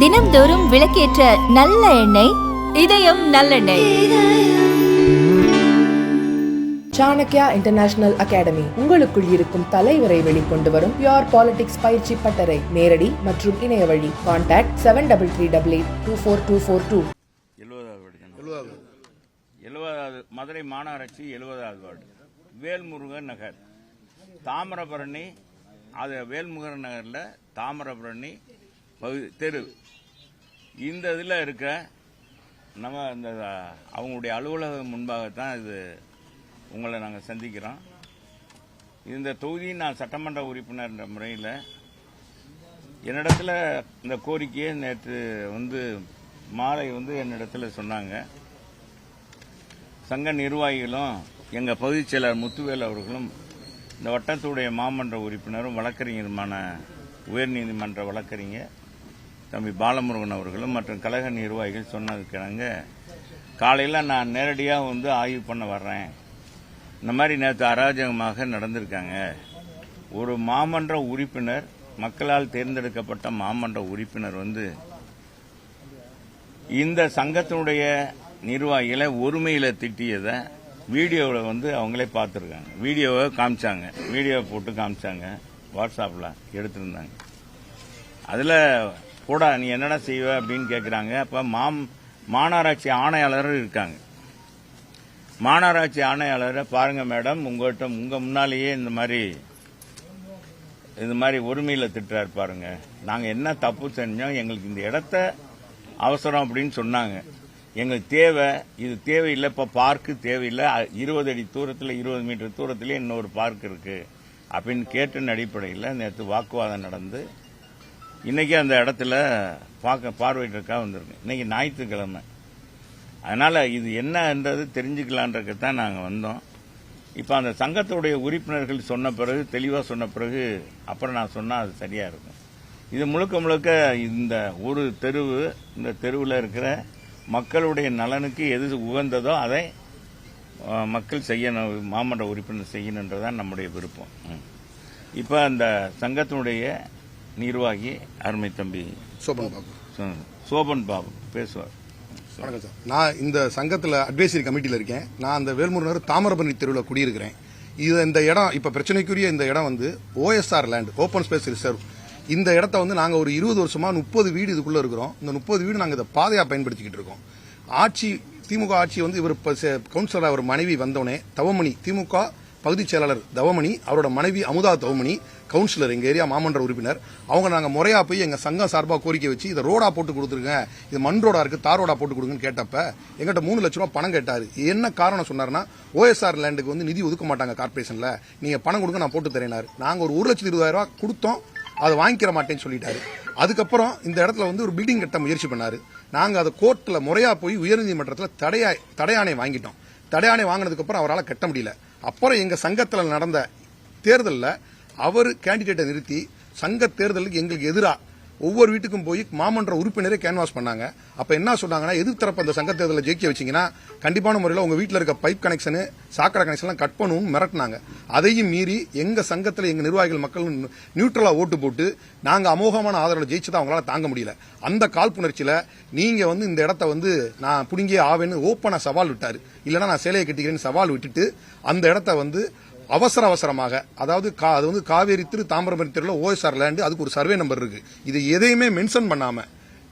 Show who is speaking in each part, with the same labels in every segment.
Speaker 1: தினம்தோறும் விளக்கேற்ற நல்ல எண்ணெய் இதயம் நல்லெண்ணெய்.
Speaker 2: சாணக்யா இன்டர்நேஷனல் அகாடமி உங்களுக்குள் இருக்கும் தலைவரை வெளிக்கொண்டு வரும் பியோர் பாலிடிக்ஸ் பயிற்சி பட்டறை நேரடி மற்றும் இணைய வழி. Contact seven double three double eight two four two four two
Speaker 3: எழுபதாவது எழுபதாவது மதுரை மாநகராட்சி எழுபதாவது வார்டு. வேல்முருகன் நகர். தாமிரபரணி அது வேல்முகர் நகரில் தாமிரபரணி பகுதி தெரு. இந்த இதில் இருக்க நம்ம இந்த அவங்களுடைய அலுவலகம் முன்பாகத்தான் இது உங்களை நாங்கள் சந்திக்கிறோம். இந்த தொகுதியின் நான் சட்டமன்ற உறுப்பினர்ன்ற முறையில் என்னிடத்துல இந்த கோரிக்கையை நேற்று வந்து மாலை வந்து என்னிடத்துல சொன்னாங்க. சங்க நிர்வாகிகளும் எங்கள் பகுதிச் செயலர் முத்துவேல் அவர்களும் இந்த வட்டத்துடைய மாமன்ற உறுப்பினரும் வழக்கறிஞருமான உயர்நீதிமன்ற வழக்கறிஞர் தம்பி பாலமுருகன் அவர்களும் மற்றும் கழக நிர்வாகிகள் சொன்னதுக்கிணங்க காலையில் நான் நேரடியாக வந்து ஆய்வு பண்ண வர்றேன். இந்த மாதிரி நேற்று அராஜகமாக நடந்திருக்காங்க. ஒரு மாமன்ற உறுப்பினர் மக்களால் தேர்ந்தெடுக்கப்பட்ட மாமன்ற உறுப்பினர் வந்து இந்த சங்கத்தினுடைய நிர்வாகிகளை ஒருமையில் திட்டியதை வீடியோவில் வந்து அவங்களே பார்த்துருக்காங்க. வீடியோவை காமிச்சாங்க. வீடியோ போட்டு காமிச்சாங்க. வாட்ஸ்அப்பில் எடுத்திருந்தாங்க. அதில் போடா நீ என்னடா செய்வ? அப்படின்னு கேட்குறாங்க அப்போ மாம் மாநகராட்சி ஆணையாளர் இருக்காங்க. மாநகராட்சி ஆணையாளரை பாருங்க மேடம் உங்கள்கிட்ட உங்கள் முன்னாலேயே இந்த மாதிரி இது மாதிரி உரிமையில் திட்டுறாரு பாருங்க. நாங்கள் என்ன தப்பு செஞ்சோம் எங்களுக்கு இந்த இடத்த அவசரம் அப்படின்னு சொன்னாங்க. எங்களுக்கு தேவை இது தேவையில்லை இப்போ பார்க்கு தேவையில்லை. இருபது அடி தூரத்தில் இருபது மீட்டர் தூரத்துலேயே இன்னொரு பார்க் இருக்கு. அப்படின்னு கேட்டின் அடிப்படையில் நேற்று வாக்குவாதம் நடந்து இன்றைக்கி அந்த இடத்துல பார்க்க பார்வையிட்டிருக்கா வந்திருக்கு இன்றைக்கி ஞாயிற்றுக்கிழமை. அதனால் இது என்னன்றது தெரிஞ்சுக்கலான்றதுக்கு தான் நாங்கள் வந்தோம். இப்போ அந்த சங்கத்துடைய உறுப்பினர்கள் சொன்ன பிறகு தெளிவாக சொன்ன பிறகு அப்புறம் நான் சொன்னால் அது சரியாக இருக்கும். இது முழுக்க முழுக்க இந்த ஒரு தெருவு இந்த தெருவில் இருக்கிற மக்களுடைய நலனுக்கு எது உகந்ததோ அதை மக்கள் செய்யணும் மாமன்ற உறுப்பினர் செய்யணுன்றதான் நம்முடைய விருப்பம். இப்போ அந்த சங்கத்தினுடைய நிர்வாகி அருமை தம்பி
Speaker 4: சோபன் பாபு.
Speaker 3: சோபன் பாபு பேசுவார்.
Speaker 4: வணக்கம் சார். நான் இந்த சங்கத்தில் அட்வைசரி கமிட்டியில் இருக்கேன். நான் அந்த வேல்முருகர் தாமிரபரணி தெருவில் குடியிருக்கிறேன். இது இந்த இடம் இப்போ பிரச்சனைக்குரிய இந்த இடம் வந்து OSR land open space reserve இந்த இடத்த வந்து நாங்கள் ஒரு இருபது வருஷமா முப்பது வீடு இதுக்குள்ள இருக்கிறோம். இந்த முப்பது வீடு நாங்கள் இதை பாதையாக பயன்படுத்திக்கிட்டு இருக்கோம். ஆட்சி திமுக ஆட்சி வந்து இவர் இப்போ கவுன்சிலர் அவர் மனைவி வந்தோடனே தவமணி திமுக பகுதிச் செயலாளர் தவமணி அவரோட மனைவி அமுதா தவமணி கவுன்சிலர் எங்கள் ஏரியா மாமன்ற உறுப்பினர் அவங்க நாங்கள் முறையாக போய் எங்கள் சங்கம் சார்பாக கோரிக்கை வச்சு இதை ரோடா போட்டு கொடுத்துருங்க. இது மண் ரோடா இருக்கு தார் ரோடா போட்டு கொடுங்கன்னு கேட்டப்ப எங்கிட்ட மூணு லட்ச ரூபா பணம் கேட்டார். என்ன காரணம் சொன்னார்னா ஓஎஸ்ஆர் லேண்டுக்கு வந்து நிதி ஒதுக்க மாட்டாங்க கார்பரேஷனில் நீங்கள் பணம் கொடுங்க நான் போட்டு தரேனார் நாங்கள் ஒரு ஒரு லட்சத்தி இருபதாயிரம் ரூபா கொடுத்தோம். அதை வாங்கிக்கிற மாட்டேன்னு சொல்லிட்டாரு. அதுக்கப்புறம் இந்த இடத்துல வந்து ஒரு பில்டிங் கட்ட முயற்சி பண்ணாரு. நாங்கள் அதை கோர்ட்டில் முறையாக போய் உயர்நீதிமன்றத்தில் தடையா தடையாணை வாங்கிட்டோம். தடையாணை வாங்கினதுக்கப்புறம் அவரால் கட்ட முடியல. அப்புறம் எங்கள் சங்கத்தில் நடந்த தேர்தலில் அவர் கேண்டிடேட்டை நிறுத்தி சங்க தேர்தலுக்கு எங்களுக்கு எதிராக ஒவ்வொரு வீட்டுக்கும் போய் மாமன்ற உறுப்பினரே கேன்வாஸ் பண்ணாங்க. அப்ப என்ன சொன்னாங்கன்னா எதிர்த்தரப்பு அந்த சங்க தேர்தலில் ஜெயிக்க வச்சிங்கன்னா கண்டிப்பான முறையில் உங்க வீட்டில் இருக்க பைப் கனெக்ஷனு சாக்கடை கனெக்ஷன்லாம் கட் பண்ணுவும் மிரட்டினாங்க. அதையும் மீறி எங்க சங்கத்தில் எங்க நிர்வாகிகள் மக்கள் நியூட்ரலா ஓட்டு போட்டு நாங்க அமோகமான ஆதரவு ஜெயிச்சதை அவங்களால தாங்க முடியல. அந்த காழ்ப்புணர்ச்சியில நீங்க வந்து இந்த இடத்த வந்து நான் புடுங்கியே ஆவேன்னு ஓப்பனா சவால் விட்டாரு. இல்லைன்னா நான் சேலையை கட்டிக்கிறேன்னு சவால் விட்டுட்டு அந்த இடத்த வந்து அவசர அவசரமாக அதாவது கா- அது வந்து காவேரி திரு தாமிரபரணி தெருவில் ஓஎஸ்ஆர் லேண்டு அதுக்கு ஒரு சர்வே நம்பர் இருக்கு. இது எதையுமே மென்ஷன் பண்ணாம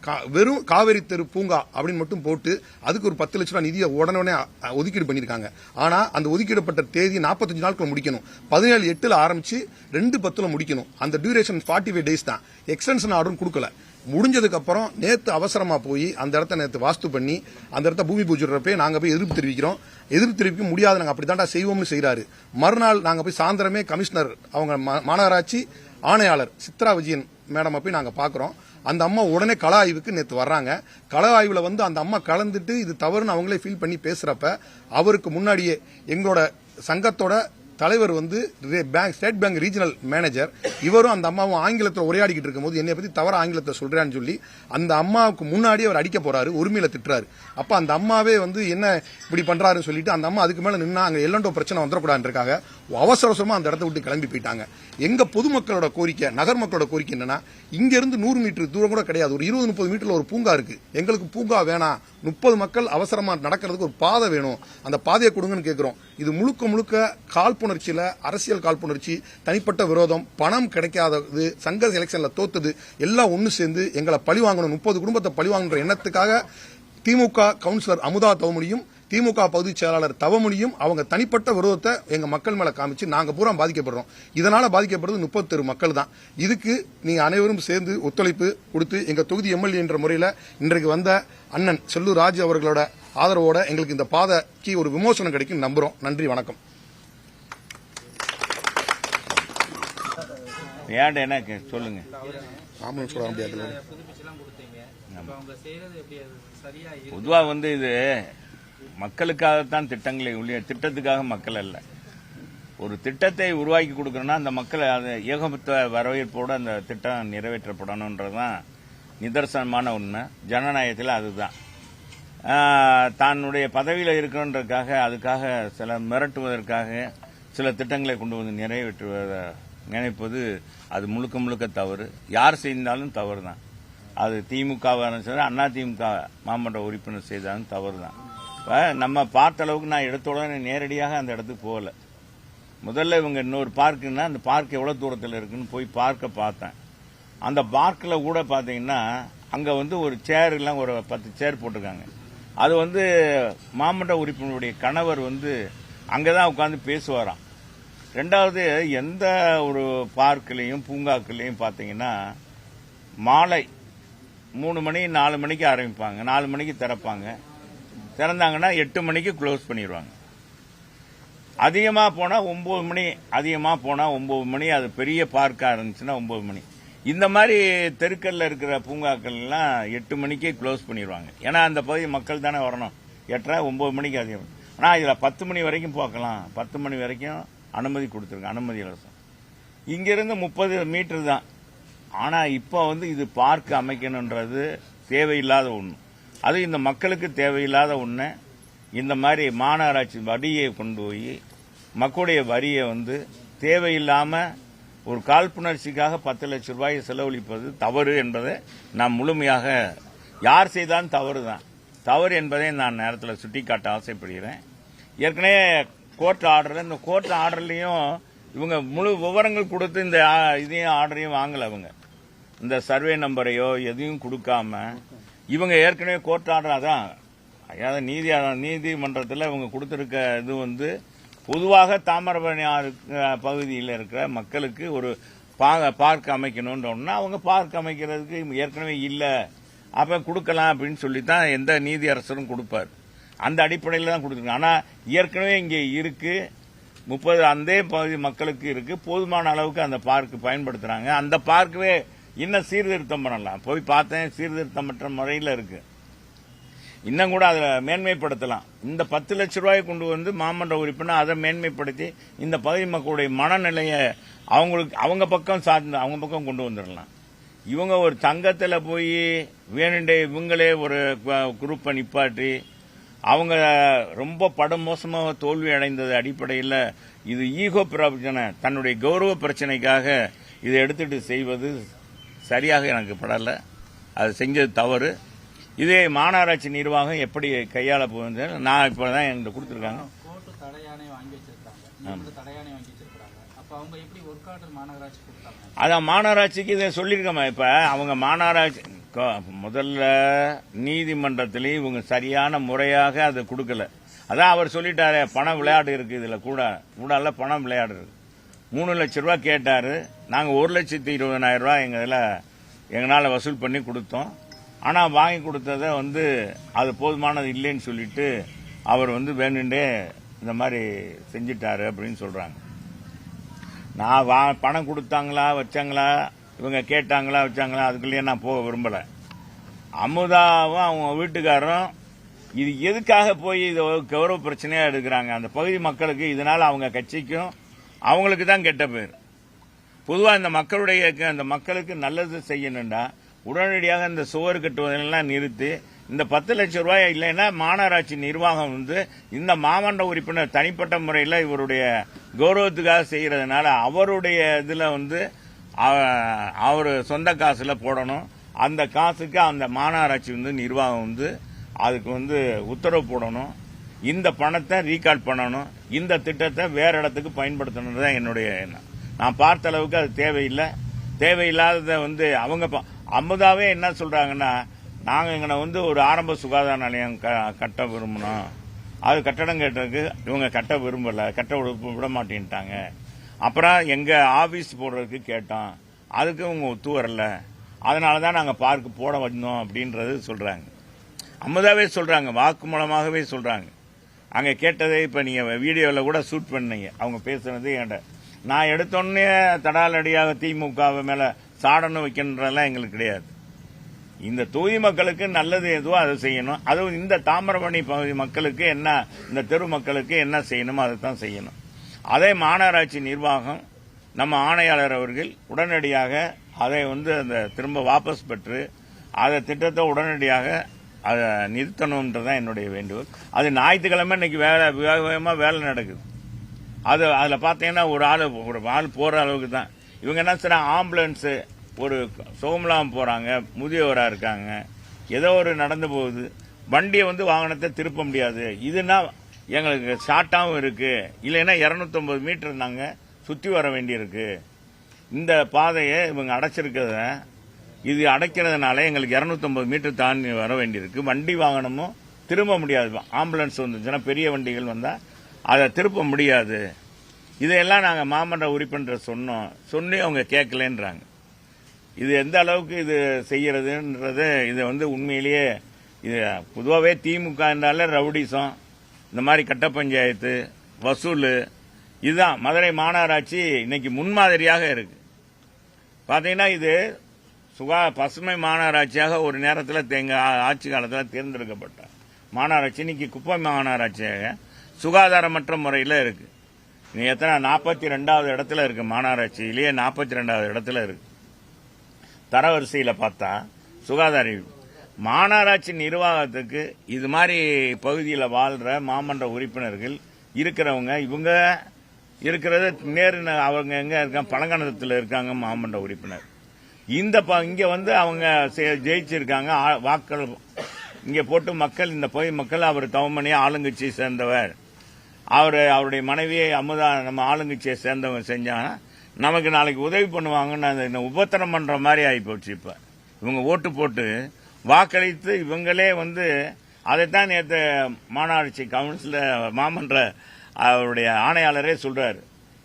Speaker 4: கா- வெறும் காவேரி தெரு பூங்கா அப்படின்னு மட்டும் போட்டு அதுக்கு ஒரு பத்து லட்ச ரூபாய் நிதியை உடனே ஒதுக்கீடு பண்ணிருக்காங்க ஆனா அந்த ஒதுக்கீடப்பட்ட தேதி நாற்பத்தஞ்சு நாட்கள் முடிக்கணும். பதினேழு எட்டுல ஆரம்பிச்சு ரெண்டு பத்துல முடிக்கணும். அந்த டியூரேஷன் ஃபார்ட்டி ஃபைவ் டேஸ் தான் எக்ஸ்டென்ஷன் ஆர்டரும் கொடுக்கல. முடிஞ்சதுக்கு அப்புறம் நேத்து அவசரமா போய் அந்த இடத்த நேத்து வாஸ்து பண்ணி அந்த இடத்த பூமி பூஜைறப்பே நாங்க போய் எதிர்ப்பு தெரிவிக்கிறோம். எதிர்ப்பு தெரிவிக்க முடியாது. நாங்க அப்படித்தான்டா செய்வோம்னு செய்யறாரு மறுநாள் நாங்க போய் சாயந்தரமே கமிஷனர் அவங்க மா- மாநகராட்சி ஆணையாளர் சித்ரா விஜயன் மேடம் போய் நாங்க பாக்குறோம். அந்த அம்மா உடனே கள ஆய்வுக்கு நேத்து வர்றாங்க. கள ஆய்வுல வந்து அந்த அம்மா கலந்துட்டு இது தவறுன்னு அவங்களே ஃபீல் பண்ணி பேசுறப்ப அவருக்கு முன்னாடியே எங்களோட சங்கத்தோட தலைவர் வந்து bank state bank regional manager இவரும் அந்த அம்மாவும் ஆங்கிலத்தில் உரையாடிக்கிட்டு இருக்கும்போது என்னை பத்தி தவற ஆங்கிலத்தை சொல்றான்னு சொல்லி அந்த அம்மாவுக்கு முன்னாடி அவர் அடிக்க போறாரு உரிமையில திட்டுறாரு. அப்ப அந்த அம்மாவே வந்து என்ன இப்படி பண்றாருன்னு சொல்லிட்டு அந்த அம்மா அதுக்கு மேல நின்னா அங்க எல்லண்டோ பிரச்சனை வந்துடக்கூடாதுன்னு இருக்காங்க அவசர அவசரமா அந்த இடத்த விட்டு கிளம்பி போயிட்டாங்க. எங்க பொதுமக்களோட கோரிக்கை நகர் மக்களோட கோரிக்கை என்னன்னா இங்க இருந்து நூறு மீட்டர் தூரம் கூட கிடையாது. ஒரு இருபது முப்பது மீட்டர்ல ஒரு பூங்கா இருக்கு. எங்களுக்கு பூங்கா வேணாம். முப்பது மக்கள் அவசரமா நடக்கிறதுக்கு ஒரு பாதை வேணும். அந்த பாதையை கொடுங்கன்னு கேட்கிறோம் இது முழுக்க முழுக்க காழ்ப்புணர்ச்சியில் அரசியல் காழ்ப்புணர்ச்சி தனிப்பட்ட விரோதம் பணம் கிடைக்காதது சங்க எலெக்ஷனில் தோத்தது எல்லாம் ஒன்று சேர்ந்து எங்களை பழி வாங்கணும் முப்பது குடும்பத்தை பழி வாங்கணுன்ற எண்ணத்துக்காக திமுக கவுன்சிலர் அமுதா தவமணியும் திமுக பகுதிச் செயலாளர் தவமணியும் அவங்க தனிப்பட்ட விரோதத்தை எங்க மக்கள் மேல காமிச்சு நாங்க பூரா பாதிக்கப்படுறோம். இதனால பாதிக்கப்படுறது முப்பத்தெரு மக்கள் தான். இதுக்கு நீங்க அனைவரும் சேர்ந்து ஒத்துழைப்பு கொடுத்து எங்க தொகுதி எம்எல்ஏ என்ற முறையில இன்றைக்கு வந்த அண்ணன் செல்லூர் ராஜு அவர்களோட ஆதரவோட எங்களுக்கு இந்த பாதைக்கு ஒரு விமோசனம் கிடைக்கும் நம்புறோம். நன்றி வணக்கம்.
Speaker 3: ஏன்டா என்ன சொல்லுங்க.
Speaker 4: ஆம்புலன்ஸ் கூட வர முடியாதுல்ல
Speaker 5: புதுப்பிச்சுலாம் கொடுத்தீங்க. இப்ப அவங்க செய்யறது எப்படி? அது சரியா இருக்கு.
Speaker 3: பொதுவா வந்து இது மக்களுக்காகத்தான் திட்டங்களை ஒழிய திட்டத்துக்காக மக்கள் அல்ல. ஒரு திட்டத்தை உருவாக்கி கொடுக்கணும்னா அந்த மக்களை அது ஏகமத்த வரவேற்போடு அந்த திட்டம் நிறைவேற்றப்படணுன்றதுதான் நிதர்சனமான உண்மை. ஜனநாயகத்தில் அதுதான். தன்னுடைய பதவியில் இருக்கணுன்றதுக்காக அதுக்காக சில மிரட்டுவதற்காக சில திட்டங்களை கொண்டு வந்து நிறைவேற்றுவத நினைப்பது அது முழுக்க முழுக்க தவறு. யார் செய்தாலும் தவறு தான் அது திமுகவாக இருந்தாலும் அண்ணா திமுக மாமன்ற உறுப்பினர் செய்தாலும் தவறு தான் இப்போ நம்ம பார்த்த அளவுக்கு நான் எடுத்த நேரடியாக அந்த இடத்துக்கு போகல. முதல்ல இவங்க இன்னொரு பார்க்குன்னா அந்த பார்க் எவ்வளோ தூரத்தில் இருக்குன்னு போய் பார்க்க பார்த்தேன். அந்த பார்க்கில் கூட பார்த்தீங்கன்னா அங்கே வந்து ஒரு சேர் எல்லாம் ஒரு பத்து சேர் போட்டிருக்காங்க. அது வந்து மாமன்ற உறுப்பினருடைய கணவர் வந்து அங்கே தான் உட்காந்து பேசுவாராம். ரெண்டாவது எந்த ஒரு பார்க்லேயும் பூங்காக்கள்லையும் பார்த்தீங்கன்னா மாலை மூணு மணி நாலு மணிக்கு ஆரம்பிப்பாங்க. நாலு மணிக்கு திறப்பாங்க. திறந்தாங்கன்னா எட்டு மணிக்கு க்ளோஸ் பண்ணிடுவாங்க அதிகமாக போனால் ஒம்பது மணி அதிகமாக போனால் ஒம்பது மணி அது பெரிய பார்க்காக இருந்துச்சுன்னா ஒம்பது மணி. இந்த மாதிரி தெருக்கல்ல இருக்கிற பூங்காக்கள்லாம் எட்டு மணிக்கே க்ளோஸ் பண்ணிடுவாங்க ஏன்னா அந்த பகுதி மக்கள் தானே வரணும். எட்டரை ஒம்பது மணிக்கு அதிகம். ஆனால் இதில் பத்து மணி வரைக்கும் பார்க்கலாம் பத்து மணி வரைக்கும் அனுமதி கொடுத்துருங்க அனுமதி இலவசம். இங்கிருந்து முப்பது மீட்டர் தான். ஆனால் இப்போ வந்து இது பார்க் அமைக்கணுன்றது தேவையில்லாத ஒன்று அது இந்த மக்களுக்கு தேவையில்லாத ஒன்று இந்த மாதிரி மாநகராட்சி வரியை கொண்டு போய் மக்களுடைய வரியை வந்து தேவையில்லாமல் ஒரு காழ்ப்புணர்ச்சிக்காக பத்து லட்சம் ரூபாயை செலவழிப்பது தவறு என்பதை நான் முழுமையாக யார் செய்தாலும் தவறு தான் தவறு என்பதை நான் நேரத்தில் சுட்டிக்காட்ட ஆசைப்படுகிறேன். ஏற்கனவே கோர்ட் ஆர்டர். இந்த கோர்ட் ஆர்டர்லையும் இவங்க முழு விவரங்கள் கொடுத்து இந்த இதையும் ஆர்டரையும் வாங்கல அவங்க இந்த சர்வே நம்பரையோ எதையும் கொடுக்காம இவங்க ஏற்கனவே கோர்ட் ஆர்டர் அதான். அதாவது நீதி நீதிமன்றத்தில் இவங்க கொடுத்துருக்க இது வந்து பொதுவாக தாமிரபரணி ஆறு பகுதியில் இருக்கிற மக்களுக்கு ஒரு பார்க் அமைக்கணுன்றோம்னா அவங்க பார்க் அமைக்கிறதுக்கு ஏற்கனவே இல்லை. அப்போ கொடுக்கலாம் அப்படின்னு சொல்லி தான் எந்த நீதி அரசரும் கொடுப்பார். அந்த அடிப்படையில் தான் கொடுத்துருக்காங்க. ஆனால் ஏற்கனவே இங்கே இருக்கு. முப்பது அந்த பகுதி மக்களுக்கு இருக்கு. போதுமான அளவுக்கு அந்த பார்க் பயன்படுத்துறாங்க. அந்த பார்க்கவே இன்னும் சீர்திருத்தம் பண்ணலாம். போய் பார்த்தேன் சீர்திருத்தமற்ற முறையில் இருக்கு. இன்னும் கூட அதில் மேன்மைப்படுத்தலாம். இந்த பத்து லட்ச ரூபாயை கொண்டு வந்து மாமன்ற உறுப்பினர் அதை மேன்மைப்படுத்தி இந்த பகுதி மக்களுடைய மனநிலையை அவங்களுக்கு அவங்க பக்கம் சார்ந்து அவங்க பக்கம் கொண்டு வந்துடலாம். இவங்க ஒரு தங்கத்தில் போய் வேணுண்டே இவங்களே ஒரு குரூப்பை நிப்பாட்டி அவங்க ரொம்ப படுமோசமாக தோல்வி அடைந்தது அடிப்படையில் இது ஈகோ பிரச்சனை தன்னுடைய கௌரவ பிரச்சனைக்காக இதை எடுத்துட்டு செய்வது சரியாக எனக்கு படலை. அது செஞ்சது தவறு. இதே மாநகராட்சி நிர்வாகம் எப்படி கையாள போகுது நான் இப்போ தான் என்கிட்ட கொடுத்துருக்காங்க. அதான் மாநகராட்சிக்கு இதை சொல்லியிருக்கோமா இப்போ? அவங்க மாநகராட்சி முதல்ல நீதிமன்றத்திலையும் இவங்க சரியான முறையாக அதை கொடுக்கல. அதான் அவர் சொல்லிட்டாரு பணம் விளையாட்டு இருக்கு இதில் கூட. கூடால பணம் விளையாடு இருக்கு மூணு லட்ச ரூபா கேட்டாரு. நாங்கள் ஒரு லட்சத்தி இருபதனாயிரம் ரூபா எங்க இதில் எங்களால் வசூல் பண்ணி கொடுத்தோம். ஆனால் வாங்கி கொடுத்ததை வந்து அது போதுமானது இல்லைன்னு சொல்லிட்டு அவர் வந்து வேணுண்டே இந்த மாதிரி செஞ்சிட்டாரு அப்படின்னு சொல்கிறாங்க நான் வா பணம் கொடுத்தாங்களா வச்சாங்களா இவங்க கேட்டாங்களா வச்சாங்களா அதுக்குள்ளேயே நான் போக விரும்பல. அமுதாவும் அவங்க வீட்டுக்காரரும் இது எதுக்காக போய் இதை கௌரவ பிரச்சனையா எடுக்கிறாங்க? அந்த பகுதி மக்களுக்கு இதனால அவங்க கட்சிக்கும் அவங்களுக்கு தான் கெட்ட பேர். பொதுவாக இந்த மக்களுடைய அந்த மக்களுக்கு நல்லது செய்யணும்டா உடனடியாக இந்த சுவர் கட்டுவதெல்லாம் நிறுத்தி இந்த பத்து லட்சம் ரூபாய் இல்லைன்னா மாநகராட்சி நிர்வாகம் வந்து இந்த மாமண்ட உறுப்பினர் தனிப்பட்ட முறையில் இவருடைய கௌரவத்துக்காக செய்கிறதுனால அவருடைய இதில் வந்து அவர் சொந்த காசுல போடணும். அந்த காசுக்கு அந்த மாநகராட்சி வந்து நிர்வாகம் வந்து அதுக்கு வந்து உத்தரவு போடணும். இந்த பணத்தை ரீகார்ட் பண்ணணும். இந்த திட்டத்தை வேற இடத்துக்கு பயன்படுத்தணும் தான் என்னுடைய எண்ணம். நான் பார்த்த அளவுக்கு அது தேவையில்லை. தேவையில்லாததை வந்து அவங்க ப- அமுதாவே என்ன சொல்றாங்கன்னா நாங்கள் இங்கே வந்து ஒரு ஆரம்ப சுகாதார நிலையம் க- கட்ட விரும்பணும் அது கட்டடம் கேட்டதுக்கு இவங்க கட்ட விரும்பலை கட்ட விட மாட்டேன்ட்டாங்க. அப்புறம் எங்கள் ஆஃபீஸ் போடுறதுக்கு கேட்டோம் அதுக்கு அவங்க ஒத்து வரல. அதனால தான் நாங்கள் பார்க் போட வந்தோம் அப்படின்றது சொல்கிறாங்க அம்மதாவே சொல்கிறாங்க வாக்கு மூலமாகவே சொல்கிறாங்க அங்கே கேட்டதை இப்போ நீங்கள் வீடியோவில் கூட ஷூட் பண்ணீங்க. அவங்க பேசுனது என்கிட்ட. நான் எடுத்தோடனே தடாலடியாக திமுக மேலே சாடணும் வைக்கணுன்றதெல்லாம் எங்களுக்கு கிடையாது. இந்த தொகுதி மக்களுக்கு நல்லது எதுவோ அதை செய்யணும். அதுவும் இந்த தாமிரபரணி பகுதி மக்களுக்கு என்ன இந்த தெரு மக்களுக்கு என்ன செய்யணுமோ அதை தான் செய்யணும். அதே மாநகராட்சி நிர்வாகம் நம்ம ஆணையாளர் அவர்கள் உடனடியாக அதை வந்து அந்த திரும்ப வாபஸ் பெற்று அதை திட்டத்தை உடனடியாக அதை நிறுத்தணுன்றதான் என்னுடைய வேண்டுகோள். அது ஞாயிற்றுக்கிழமை இன்னைக்கு வேலை வேகமாக வேலை நடக்குது. அது அதில் பார்த்தீங்கன்னா ஒரு ஆள் ஒரு ஆள் போகிற அளவுக்கு தான். இவங்க என்ன செய்றாங்க ஆம்புலன்ஸு ஒரு சோமலாம் போகிறாங்க முதியவராக இருக்காங்க. ஏதோ ஒரு நடந்து போகுது. வண்டியை வந்து வாகனத்தை திருப்ப முடியாது. இதுனா எங்களுக்கு ஷார்ட்டாகவும் இருக்குது இல்லைன்னா இரநூத்தொம்பது மீட்டர் நாங்கள் சுற்றி வர வேண்டியிருக்கு இந்த பாதையை இவங்க அடைச்சிருக்கிறத இது அடைக்கிறதுனால எங்களுக்கு 250 மீட்டர் தாண்டி வர வேண்டியிருக்கு வண்டி வாகனமும் திரும்ப முடியாது. ஆம்புலன்ஸ் வந்துச்சுன்னா பெரிய வண்டிகள் வந்தால் அதை திருப்ப முடியாது. இதையெல்லாம் நாங்கள் மாமன்ற உறுப்பினர் சொன்னோம். சொன்னே அவங்க கேட்கலன்றாங்க. இது எந்த அளவுக்கு இது செய்கிறதுன்றது இதை வந்து உண்மையிலேயே இது பொதுவாகவே திமுக என்றாலே ரவுடிசம். இந்த மாதிரி கட்ட பஞ்சாயத்து வசூல் இதுதான். மதுரை மாநகராட்சி இன்னைக்கு முன்மாதிரியாக இருக்கு. பார்த்தீங்கன்னா இது சுகா பசுமை மாநகராட்சியாக ஒரு நேரத்தில் எங்க ஆட்சி காலத்தில் தேர்ந்தெடுக்கப்பட்ட மாநகராட்சி இன்னைக்கு குப்பை மாநகராட்சியாக சுகாதாரமற்ற முறையில் இருக்கு. நீ எத்தனை நாற்பத்தி ரெண்டாவது இடத்துல இருக்கு மாநகராட்சியிலேயே நாற்பத்தி ரெண்டாவது இடத்துல இருக்கு. தரவரிசையில் பார்த்தா சுகாதார மாநகராட்சி நிர்வாகத்துக்கு இது மாதிரி பகுதியில் வாழ்ற மாமன்ற உறுப்பினர்கள் இருக்கிறவங்க இவங்க இருக்கிறது நேரு ந- அவங்க எங்க இருக்காங்க பழங்கணத்தில் இருக்காங்க மாமன்ற உறுப்பினர். இந்த ப- இங்க வந்து அவங்க ஜெயிச்சிருக்காங்க ஆ- வாக்கள் இங்க போட்டு மக்கள் இந்த பொய் மக்கள் அவர் தவமணி ஆளுங்கட்சியை சேர்ந்தவர். அவர் அவருடைய மனைவியை அமுதா நம்ம ஆளுங்கட்சியை சேர்ந்தவங்க செஞ்சாங்கன்னா நமக்கு நாளைக்கு உதவி பண்ணுவாங்கன்னு அந்த உபத்திரம் பண்ற மாதிரி ஆகிப்போச்சு இப்ப. இவங்க ஓட்டு போட்டு வாக்களித்து இவங்களே வந்து அதைத்தான் நேற்று மாநகராட்சி கவுன்சில மாமன்ற அவருடைய ஆணையாளரே சொல்றார்.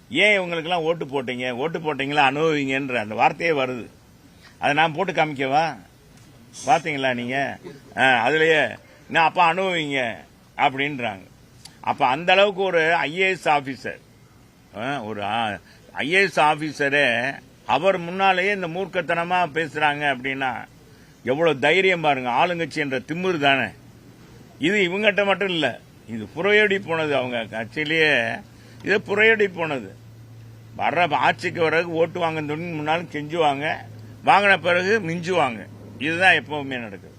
Speaker 3: ஏன் இவங்களுக்கெல்லாம் ஓட்டு போட்டீங்க? ஓட்டு போட்டீங்களா? அனுபவிங்கன்ற அந்த வார்த்தையே வருது. அதை நான் போட்டு காமிக்கவா? பார்த்தீங்களா நீங்க? அதுலயே நான் அப்ப அனுபவிங்க அப்படின்றாங்க. அப்ப அந்த அளவுக்கு ஒரு ஐஏஎஸ் ஆபீசர் ஒரு ஐஏஎஸ் ஆபீசரே அவர் முன்னாலேயே இந்த மூர்க்கத்தனமா பேசுறாங்க அப்படின்னா எவ்வளவு தைரியம் பாருங்க ஆளுங்கட்சி என்ற திமிரு தானே. இது இவங்ககிட்ட மட்டும் இல்ல இது புறையடி போனது அவங்க கட்சியிலேயே இது புறையடி போனது. வர்ற ஆட்சிக்கு பிறகு ஓட்டு வாங்க முன்னாலும் கெஞ்சுவாங்க வாங்கின பிறகு மிஞ்சுவாங்க. இதுதான் எப்பவுமே நடக்குது.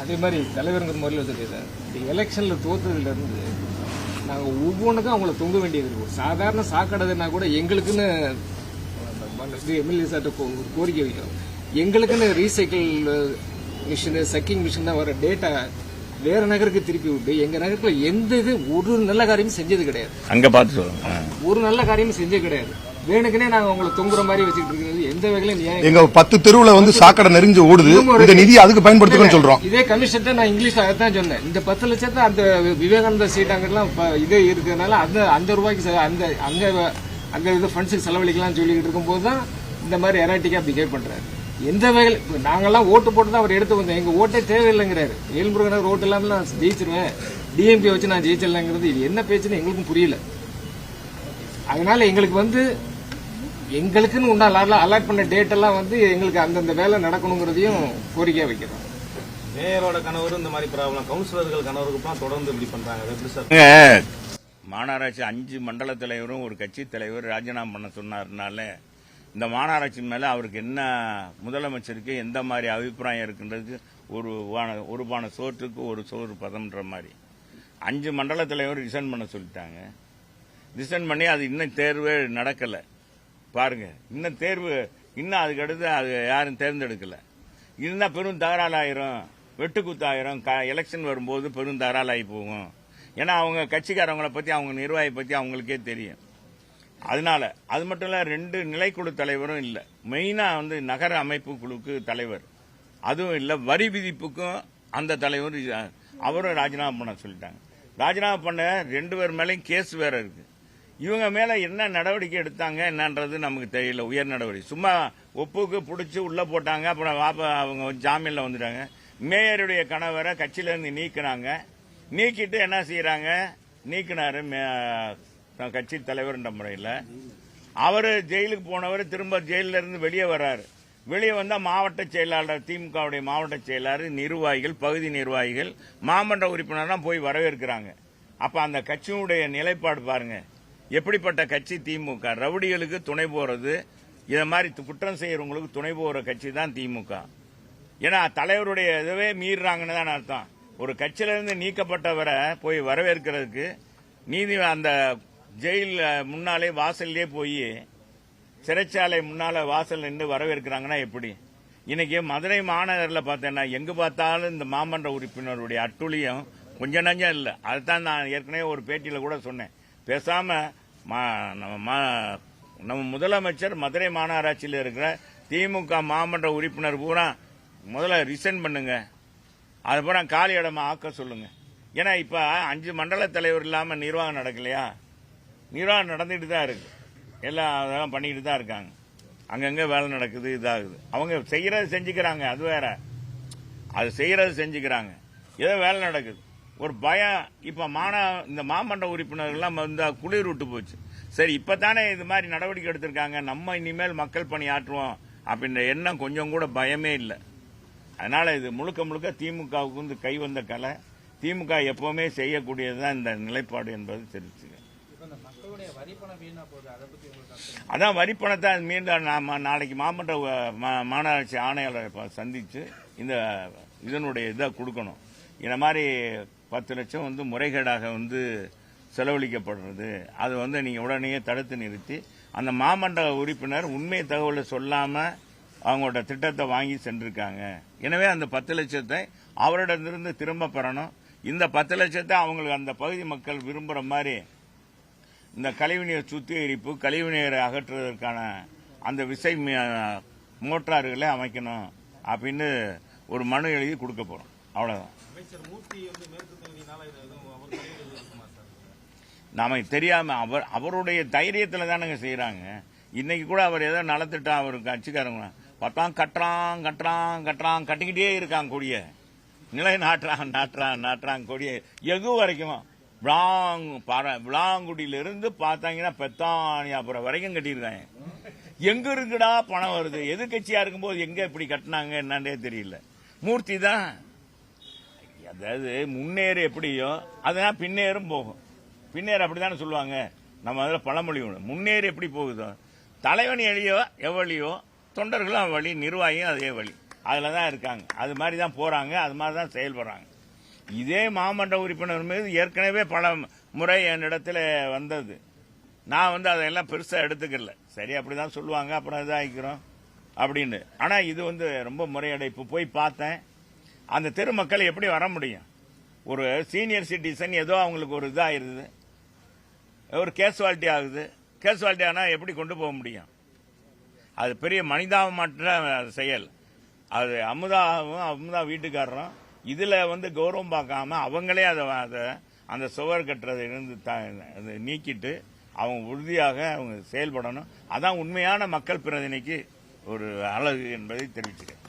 Speaker 6: அதே மாதிரி தலைவருங்கிற முறையில் வச்சுருக்கேன் இந்த எலெக்ஷனில் தோத்ததுல இருந்து நாங்கள் ஒவ்வொன்றுக்கும் அவங்கள தொங்க வேண்டியது இருக்கும் சாதாரண சாக்கடைனா கூட எங்களுக்குன்னு எம்எல்ஏ சார்ட்ட கோரிக்கை வைக்கிறோம். எங்களுக்குன்னு ரீசைக்கிள் மிஷினு சக்கிங் மிஷின் தான் வர டேட்டா வேற நகருக்கு திருப்பி விட்டு எங்க நகரத்துல எந்த இது ஒரு நல்ல காரியமும் செஞ்சது கிடையாது.
Speaker 3: அங்க பார்த்து.
Speaker 6: ஒரு நல்ல காரியமும் செஞ்சது கிடையாது. வேணுக்குனே நாங்க உங்களை தொங்குற மாதிரி வச்சுட்டு இருக்கிறது எந்த வகையிலும் நியாயம்
Speaker 4: எங்க பத்து தெருவுல வந்து சாக்கடை நெறிஞ்சு ஓடுது. இந்த நிதி அதுக்கு பயன்படுத்துக்கன்னு சொல்றோம்.
Speaker 6: இதே கமிஷன் நான் இங்கிலீஷ்ல அதான் சொன்னேன். இந்த பத்து லட்சத்தை அந்த விவேகானந்தா சீட் அங்கெல்லாம் இது இருக்கிறதுனால அந்த அந்த ரூபாய்க்கு அந்த அங்க அங்க இது ஃபண்ட்ஸுக்கு செலவழிக்கலாம்னு சொல்லிக்கிட்டு இருக்கும்போது தான் இந்த மாதிரி எராட்டிக்கா பிஹேவ் பண்றாரு. எந்த வகையில் இப்ப நாங்கெல்லாம் ஓட்டு போட்டு தான் அவர் எடுத்து வந்தோம். எங்க ஓட்டே தேவையில்லைங்கிறாரு. ஏழ்முருகனர் ஓட்டு இல்லாம நான் ஜெயிச்சிருவேன். டிஎம்பி வச்சு நான் ஜெயிச்சிடலாங்கிறது இது என்ன பேச்சுன்னு எங்களுக்கும் புரியல. அதனால எங்களுக்கு வந்து எங்களுக்குன்னு உண்டான அலாட் பண்ண டேட் எல்லாம் வந்து எங்களுக்கு அந்தந்த வேலை நடக்கணுங்கிறதையும் கோரிக்கையா வைக்கிறோம்.
Speaker 7: மேயரோட கணவரும் இந்த மாதிரி ப்ராப்ளம் கவுன்சிலர்கள் கணவருக்குலாம் தொடர்ந்து இப்படி பண்றாங்க. எப்படி சார்?
Speaker 3: மாநகராட்சி அஞ்சு மண்டல தலைவரும் ஒரு கட்சி தலைவர் ராஜினாமா பண்ண சொன்னார்னால இந்த மாநகராட்சி மேலே அவருக்கு என்ன முதலமைச்சருக்கு எந்த மாதிரி அபிப்பிராயம் இருக்குன்றதுக்கு ஒரு வான- ஒரு பான சோற்றுக்கு ஒரு சோறு பதம்ன்ற மாதிரி. அஞ்சு மண்டல தலைவர் ரிசைன் பண்ண சொல்லிட்டாங்க. ரிசைன் பண்ணி அது இன்னும் தேர்வே நடக்கலை. பாருங்க இன்னும் தேர்வு இன்னும் அதுக்கடுத்து அது யாரும் தேர்ந்தெடுக்கலை. இருந்தால் பெரும் தகராலாயிரும் வெட்டுக்குத்தாயிரும் க எலெக்ஷன் வரும்போது பெரும் தகராலாகி போகும். ஏன்னா அவங்க கட்சிக்காரவங்களை பற்றி அவங்க நிர்வாகி பற்றி அவங்களுக்கே தெரியும். அதனால அது மட்டும் இல்ல ரெண்டு நிலைக்குழு தலைவரும் இல்லை. மெயினா வந்து நகர அமைப்பு குழுக்கு தலைவர். அதுவும் இல்ல வரி விதிப்புக்கும் அந்த தலைவர் அவரும் ராஜினாமா பண்ண சொல்லிட்டாங்க. ராஜினாமா பண்ண ரெண்டு பேர் மேலேயும் கேஸ் வேற இருக்கு. இவங்க மேல என்ன நடவடிக்கை எடுத்தாங்க என்னன்றது நமக்கு தெரியல உயர் நடவடிக்கை. சும்மா ஒப்புக்கு பிடிச்சி உள்ள போட்டாங்க அப்புறம் வாப்பா அவங்க ஜாமீன்ல வந்துட்டாங்க. மேயருடைய கணவரை கட்சியிலேருந்து நீக்கினாங்க. நீக்கிட்டு என்ன செய்யறாங்க நீக்கினாரு கட்சி தலைவர்ன்ற முறையில். அவர் ஜெயிலுக்கு போனவர் திரும்ப ஜெயிலிருந்து வெளியே வர்றாரு. வெளியே வந்தால் மாவட்ட செயலாளர் திமுகவுடைய மாவட்ட செயலாளர் நிர்வாகிகள் பகுதி நிர்வாகிகள் மாமன்ற உறுப்பினர்லாம் போய் வரவேற்கிறாங்க. அப்ப அந்த கட்சியினுடைய நிலைப்பாடு பாருங்க. எப்படிப்பட்ட கட்சி திமுக? ரவுடிகளுக்கு துணை போறது இத மாதிரி து- குற்றம் செய்யறவங்களுக்கு துணை போகிற கட்சி தான் திமுக. ஏன்னா தலைவருடைய இதுவே மீறுறாங்கன்னு தான் அர்த்தம். ஒரு கட்சியிலிருந்து நீக்கப்பட்டவரை போய் வரவேற்கிறதுக்கு நீதி அந்த ஜெயில் முன்னாலே வாசல்லே போய் சிறைச்சாலை முன்னால வாசல் நின்று வரவேற்கிறாங்கன்னா எப்படி? இன்னைக்கு மதுரை மாநகரில் பார்த்தேன்னா எங்க பார்த்தாலும் இந்த மாமன்ற உறுப்பினருடைய அட்டுழியம் கொஞ்சம் நஞ்சம் இல்லை. அதுதான் நான் ஏற்கனவே ஒரு பேட்டியில் கூட சொன்னேன். பேசாம மா- நம்ம மா- நம்ம முதலமைச்சர் மதுரை மாநகராட்சியில் இருக்கிற திமுக மாமன்ற உறுப்பினர் பூரா முதல்ல ரிசைன் பண்ணுங்க. அதுக்கப்புறம் காலி இடமா ஆக்க சொல்லுங்க. ஏன்னா இப்ப அஞ்சு மண்டல தலைவர் இல்லாம நிர்வாகம் நடக்கலையா? நிர்வாகம் நடந்துட்டு தான் இருக்கு. எல்லாம் அதெல்லாம் பண்ணிட்டு தான் இருக்காங்க. அங்கங்கே வேலை நடக்குது இதாகுது. அவங்க செய்கிறது செஞ்சுக்கிறாங்க அது வேற. அது செய்கிறது செஞ்சுக்கிறாங்க. ஏதோ வேலை நடக்குது. ஒரு பயம் இப்போ மாநா இந்த மாமன்ற உறுப்பினர்கள்லாம் வந்து குளிர் விட்டு போச்சு. சரி இப்போ தானே இது மாதிரி நடவடிக்கை எடுத்திருக்காங்க. நம்ம இனிமேல் மக்கள் பணி ஆற்றுவோம் அப்படின்ற எண்ணம் கொஞ்சம் கூட பயமே இல்லை. அதனால் இது முழுக்க முழுக்க திமுகவுக்கு வந்து கை வந்த கலை. திமுக எப்போவுமே செய்யக்கூடியது தான் இந்த நிலைப்பாடு என்பது தெரிவிச்சுக்க அதான் வரிப்பணத்தை மீண்டும் நாம நாளைக்கு மாமன்ற மா- மாநகராட்சி ஆணையாளரை ப- சந்திச்சு இந்த இதனுடைய இதை கொடுக்கணும். இந்த மாதிரி பத்து லட்சம் வந்து முறைகேடாக வந்து செலவழிக்கப்படுறது. அது வந்து நீங்க உடனே தடுத்து நிறுத்தி அந்த மாமன்ற உறுப்பினர் உண்மை தகவலை சொல்லாம அவங்களோட திட்டத்தை வாங்கி சென்றிருக்காங்க. எனவே அந்த பத்து லட்சத்தை அவரிடமிருந்து திரும்ப பெறணும். இந்த பத்து லட்சத்தை அவங்களுக்கு அந்த பகுதி மக்கள் விரும்புகிற மாதிரி இந்த கழிவுநீர் சுத்திகரிப்பு கழிவுநீரை அகற்றுவதற்கான அந்த விசை மோட்டார்களை அமைக்கணும் அப்படின்னு ஒரு மனு எழுதி கொடுக்க
Speaker 7: இருக்குமா சார்?
Speaker 3: நாம தெரியாம அவர் அவருடைய தைரியத்துல தானங்க செய்யறாங்க இன்னைக்கு கூட அவர் ஏதோ நலத்திட்டம் அவர் கட்சிக்காரங்க பார்த்தான் கட்டுறான் கட்டுறான் கட்டுறான் கட்டிக்கிட்டே இருக்கான் கொடிய. நிலை நாட்டுறான் நாட்டுறான் நாட்டுறான் கொடிய. எகு வரைக்கும்? விளாங் பார- விளாங்குடியிலிருந்து பார்த்தாங்கன்னா பெத்தானியாபுரம் வரைக்கும் கட்டியிருக்காங்க. எங்க இருக்குடா பணம் வருது? எதிர்கட்சியா இருக்கும்போது எங்க இப்படி கட்டினாங்க என்னன்னே தெரியல. மூர்த்தி தான். அதாவது முன்னேறு எப்படியோ அதெல்லாம் பின்னேறும் போகும். பின்னேறு அப்படிதானே சொல்லுவாங்க. நம்ம அதில் பழமொழி ஒன்று முன்னேறு எப்படி போகுதோ தலைவன் எளியோ எவ்வளியோ தொண்டர்களும் வழி நிர்வாகியும் அதே வழி. அதில் தான் இருக்காங்க. அது மாதிரி தான் போகிறாங்க அது மாதிரி தான் செயல்படுறாங்க. இதே மாமன்ற உறுப்பினர் மீது ஏற்கனவே பல முறை என்னிடத்தில் வந்தது. நான் வந்து அதையெல்லாம் பெருசாக எடுத்துக்கல. சரி அப்படிதான் சொல்லுவாங்க அப்புறம் இதாகிக்கிறோம் அப்படின்னு. ஆனால் இது வந்து ரொம்ப முறையடை இப்போ போய் பார்த்தேன். அந்த தெரு மக்கள் எப்படி வர முடியும்? ஒரு சீனியர் சிட்டிசன் ஏதோ அவங்களுக்கு ஒரு இதாகிருது ஒரு கேஸ்வாலிட்டி ஆகுது. கேஸ்வாலிட்டி ஆனால் எப்படி கொண்டு போக முடியும்? அது பெரிய மனிதாபமற்ற செயல். அது அமுதாவும் அமுதா வீட்டுக்காரரும் இதில் வந்து கௌரவம் பார்க்காம அவங்களே அதை அதை அந்த சுவர் கட்டுறதை இருந்து த- அதை நீக்கிட்டு அவங்க உறுதியாக அவங்க செயல்படணும். அதான் உண்மையான மக்கள் பிரதிநிதிக்கு ஒரு அழகு என்பதை தெரிவிச்சுக்கிறேன்.